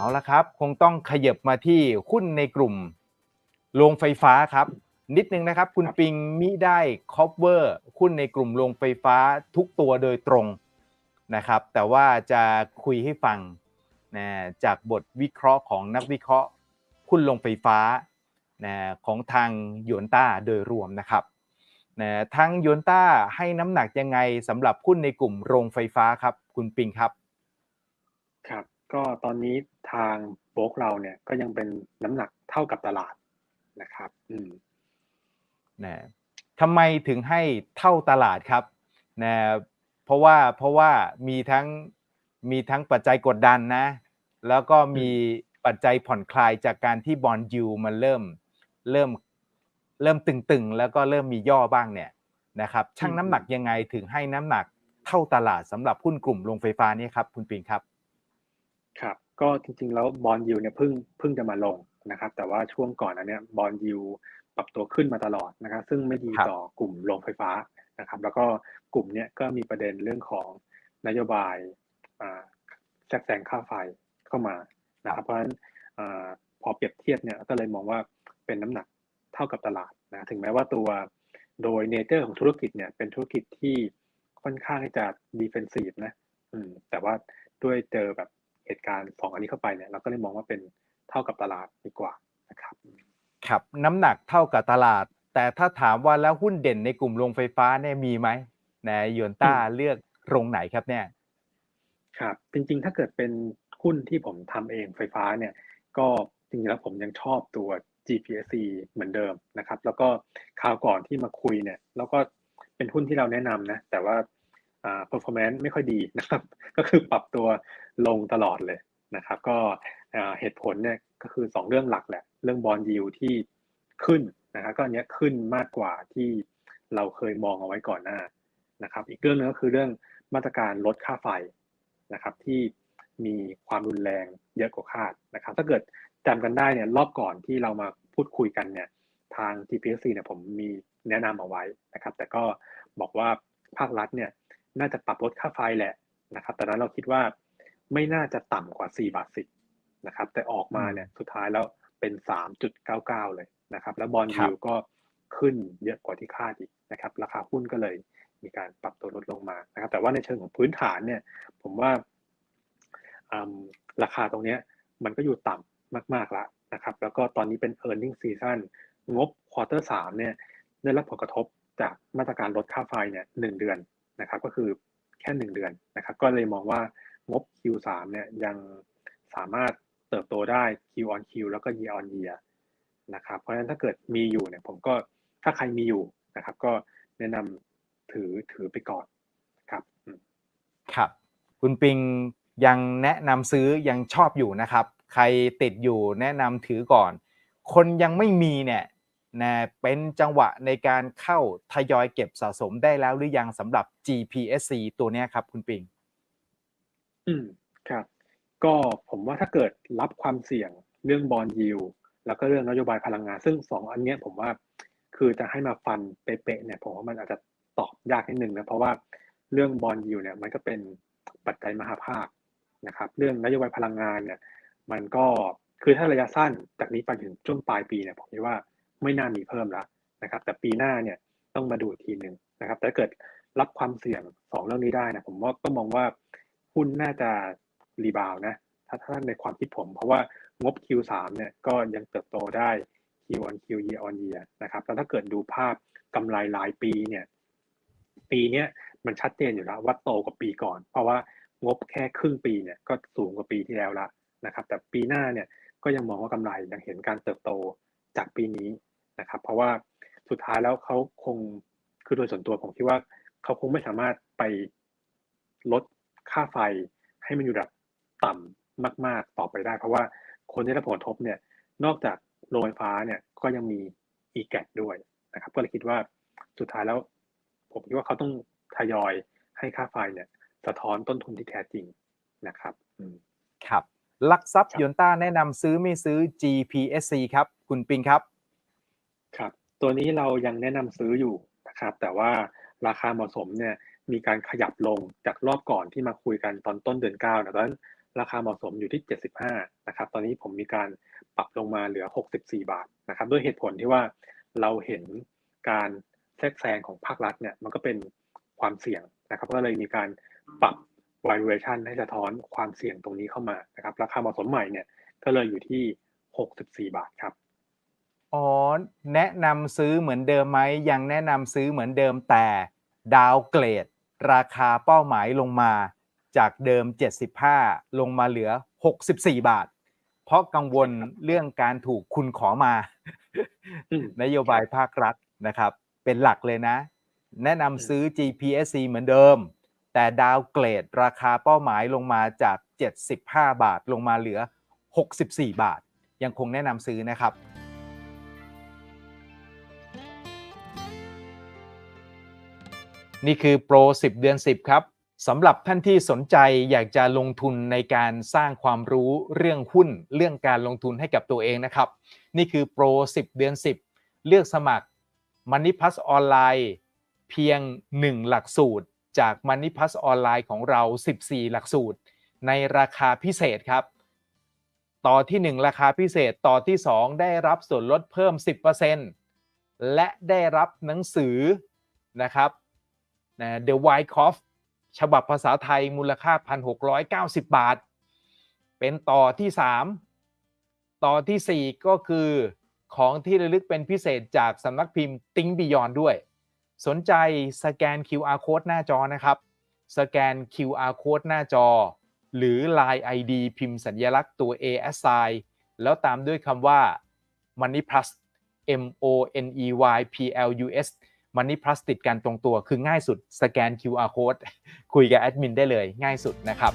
เอาละครับ คงต้องขยับมาที่หุ้นในกลุ่มโรงไฟฟ้าครับ นิดนึงนะครับ คุณปิงมิได้ cover หุ้นในกลุ่มโรงไฟฟ้าทุกตัวโดยตรงนะครับ แต่ว่าจะคุยให้ฟังนะจากบทวิเคราะห์ของนักวิเคราะห์หุ้นโรงไฟฟ้านะของทางยวนต้าโดยรวมนะครับนะทางยวนต้าให้น้ำหนักยังไงสำหรับหุ้นในกลุ่มโรงไฟฟ้าครับ คุณปิงครับ ครับ ก็ตอนนี้ทางโบกเราเนี่ยก็ยังเป็นน้ำหนักเท่ากับตลาดนะครับ อืมนะทำไมถึงให้เท่าตลาดครับนะเพราะว่าเพราะว่ามีทั้งมีทั้งปัจจัยกดดันนะ แล้วก็มีปัจจัยผ่อนคลายจากการที่บอลยูมันเริ่มเริ่มเริ่มตึงๆ แล้วก็เริ่มมีย่อบ้างเนี่ยนะครับชั่งน้ำหนักยังไงถึงให้น้ำหนักเท่าตลาดสำหรับหุ้นกลุ่มโรงไฟฟ้านี่ครับคุณปิงครับ ครับ ก็จริงๆ แล้วบอลยูเนี่ยเพิ่งเพิ่งจะมาลงนะครับ แต่ว่าช่วงก่อนอันเนี้ยบอลยูปรับตัวขึ้นมาตลอดนะครับ ซึ่งไม่ดีครับต่อกลุ่มโรงไฟฟ้านะครับ แล้วก็กลุ่มเนี้ยก็มีประเด็นเรื่องของนโยบายอ่าแทรกแซงค่าไฟเข้ามานะครับ เพราะฉะนั้นอ่าพอเปรียบเทียบเนี่ยก็เลยมองว่าเป็นน้ำหนักเท่ากับตลาดนะถึงแม้ว่าตัวโดยเนเจอร์ของธุรกิจเนี่ยเป็นธุรกิจที่ค่อนข้างที่จะดีเฟนซีฟนะอืมแต่ว่าด้วยเจอแบบ เหตุการณ์สองอันนี้เข้าไปเนี่ยเราก็เลยมองว่าเป็นเท่ากับตลาดดีกว่านะครับครับน้ำหนักเท่ากับตลาด แต่ถ้าถามว่าแล้วหุ้นเด่นในกลุ่มโรงไฟฟ้าเนี่ยมีไหมนะยวนต้าอืมเลือกโรงไหนครับเนี่ยครับจริงๆถ้าเกิดเป็นหุ้นที่ผมทำเองไฟฟ้าเนี่ย ก็จริงๆแล้วผมยังชอบตัว GPSC เหมือนเดิมนะครับ แล้วก็คราวก่อนที่มาคุยเนี่ย แล้วก็เป็นหุ้นที่เราแนะนำนะ แต่ว่า อ่า performance ไม่ค่อยดีนะครับ ก็คือปรับตัวลงตลอดเลยนะครับ ก็อ่าเหตุผลเนี่ยก็คือ 2 เรื่องหลักแหละ เรื่องบอลยิวที่ขึ้นนะครับก็อันเนี้ยขึ้นมากกว่าที่เราเคยมองเอาไว้ก่อนหน้านะครับ อีกเรื่องหนึงก็คือเรื่องมาตรการลดค่าไฟนะครับ ที่มีความรุนแรงเยอะกว่าคาดนะครับ ถ้าเกิดจำกันได้เนี่ยรอบก่อนที่เรามาพูดคุยกันเนี่ยทาง TPC เนี่ยผมมีแนะนำเอาไว้นะครับ แต่ก็บอกว่าภาครัฐเนี่ย น่าจะปรับลดค่าไฟแหละนะครับ แต่นั้นเราคิดว่าไม่น่าจะต่ำกว่า 4 บาทสินะครับ แต่ออกมาเนี่ยสุดท้ายแล้วเป็น 3.99 เลยนะครับ แล้วบอลครัยูบก็ขึ้นเยอะกว่าที่คาดอีกนะครับ ราคาหุ้นก็เลยมีการปรับตัวลดลงมานะครับ แต่ว่าในเชิงของพื้นฐานเนี่ย ผมว่าอืมราคาตรงเนี้ยมันก็อยู่ต่ำมากๆแล้วนะครับ แล้วก็ตอนนี้เป็น e a r n i n g season งบควอเตอร์สามเนี่ยได้รับผลกระทบจากมาตรการลดค่าไฟเนี่ยหนึ่งเดือน นะครับก็คือแค่หนึ่งเดือนนะครับ ก็เลยมองว่างบ Q3 เนี่ยยังสามารถเติบโตได้ Q on Q แล้วก็ year on year นะครับ เพราะฉะนั้นถ้าเกิดมีอยู่เนี่ยผมก็ถ้าใครมีอยู่นะครับ ก็แนะนำถือถือไปก่อนครับครับ คุณปิงยังแนะนำซื้อยังชอบอยู่นะครับ ใครติดอยู่แนะนำถือก่อน คนยังไม่มีเนี่ย นะเป็นจังหวะในการเข้าทยอยเก็บสะสมได้แล้วหรือยังสำหรับ GPSC ตัวนี้ครับคุณปิง อืมครับ ก็ผมว่าถ้าเกิดรับความเสี่ยงเรื่องบอลยิวแล้วก็เรื่องนโยบายพลังงาน ซึ่งสองอันเนี้ยผมว่าคือจะให้มาฟันเป๊ะๆเนี่ยผมว่ามันอาจจะตอบยากนิดนึงนะเพราะว่าเรื่องบอลยิวเนี่ยมันก็เป็นปัจจัยมหาภาคนะครับ เรื่องนโยบายพลังงานเนี่ย มันก็คือถ้าระยะสั้นจากนี้ไปถึงช่วงปลายปีเนี่ยผมคิดว่า ไม่น่ามีเพิ่มแล้วนะครับ แต่ปีหน้าเนี่ยต้องมาดูอีกทีหนึ่งนะครับ แต่เกิดรับความเสี่ยงสองเรื่องนี้ได้นะผมว่าก็มองว่าหุ้นน่าจะรีบาวนะ ถ้าถ้านในความคิดผม เพราะว่างบ Q3 เนี่ยก็ยังเติบโตได้ Q on Q year on year นะครับแล้วถ้าเกิดดูภาพกำไรรายปีเนี่ย ปีเนี้ยมันชัดเจนอยู่แล้วว่าโตกว่าปีก่อน เพราะว่างบแค่ครึ่งปีเนี่ยก็สูงกว่าปีที่แล้วละนะครับ แต่ปีหน้าเนี่ยก็ยังมองว่ากำไรยังเห็นการเติบโต ว่าสุดท้ายแล้วเขาคงคือโดยส่วนตัวผมคิดว่าเขาคงไม่สามารถไปลดค่าไฟให้มันอยู่ระดับต่ำมาก ๆ ต่อไปได้ เพราะว่าคนที่ได้รับผลกระทบเนี่ย นอกจากโรงไฟฟ้าเนี่ยก็ยังมี e g a t ด้วยนะครับ ก็เลยคิดว่าสุดท้ายแล้ว ผมคิดว่าเขาต้องทยอยให้ค่าไฟเนี่ย สะท้อนต้นทุนที่แท้จริงนะครับครับลักทรัพย์ยนต้าแนะนำซื้อไม่ซื้อ GPSC ครับ คุณปิงครับ ตัวนี้เรายังแนะนำซื้ออยู่นะครับ แต่ว่าราคาเหมาะสมเนี่ยมีการขยับลงจากรอบก่อนที่มาคุยกันตอนต้นเดือนเก้านะตอนนั้นราคาเหมาะสมอยู่ที่ 75 นะครับ ตอนนี้ผมมีการปรับลงมาเหลือ 64 บาทนะครับ ด้วยเหตุผลที่ว่าเราเห็นการแทรกแซงของภาครัฐเนี่ยมันก็เป็นความเสี่ยงนะครับ ก็เลยมีการปรับ valuation ให้สะท้อนความเสี่ยงตรงนี้เข้ามานะครับ ราคาเหมาะสมใหม่เนี่ยก็เลยอยู่ที่ 64 บาทครับ อ๋อแนะนำซื้อเหมือนเดิมไหมยังแนะนำซื้อเหมือนเดิมแต่ ดาวเกรด ราคาเป้าหมายลงมา จากเดิม 75 ลงมาเหลือ 64 บาท เพราะกังวลเรื่องการถูกคุณขอมาอืมนโยบายภาครัฐนะครับ เป็นหลักเลยนะ แนะนำซื้อ GPSC เหมือนเดิม แต่ดาวเกรด ราคาเป้าหมายลงมาจาก 75 บาทลงมาเหลือ 64 บาท ยังคงแนะนำซื้อนะครับ นี่คือโปร 10 เดือน 10 ครับสำหรับท่านที่สนใจอยากจะลงทุนในการสร้างความรู้เรื่องหุ้น เรื่องการลงทุนให้กับตัวเองนะครับ นี่คือโปร 10 เดือน 10 เลือกสมัคร Money Plus ออนไลน์เพียง 1 หลักสูตร จาก Money Plus ออนไลน์ของเรา 14 หลักสูตร ในราคาพิเศษครับ ต่อที่ 1 ราคาพิเศษต่อที่ 2 ได้รับส่วนลดเพิ่ม 10%และได้รับหนังสือนะครับ นะ The White c o f ฉบับภาษาไทยมูลค่า 1,690 บาท เป็นต่อที่ 3 ต่อทีสี่4 ก็คือของที่ระลึกเป็นพิเศษจากสำนักพิมพ์ Think Beyond ด้วย สนใจสแกน QR Code หน้าจอนะครับ สแกน QR Code หน้าจอ หรือ Line ID พิมพ์สัญลักษณ์ตัว A S I แล้วตามด้วยคำว่า Money Plus M O N E Y P L U S มันนี่พลาสติดกันตรงตัวคือง่ายสุดสแกน QR Code คุยกับแอดมินได้เลยง่ายสุดนะครับ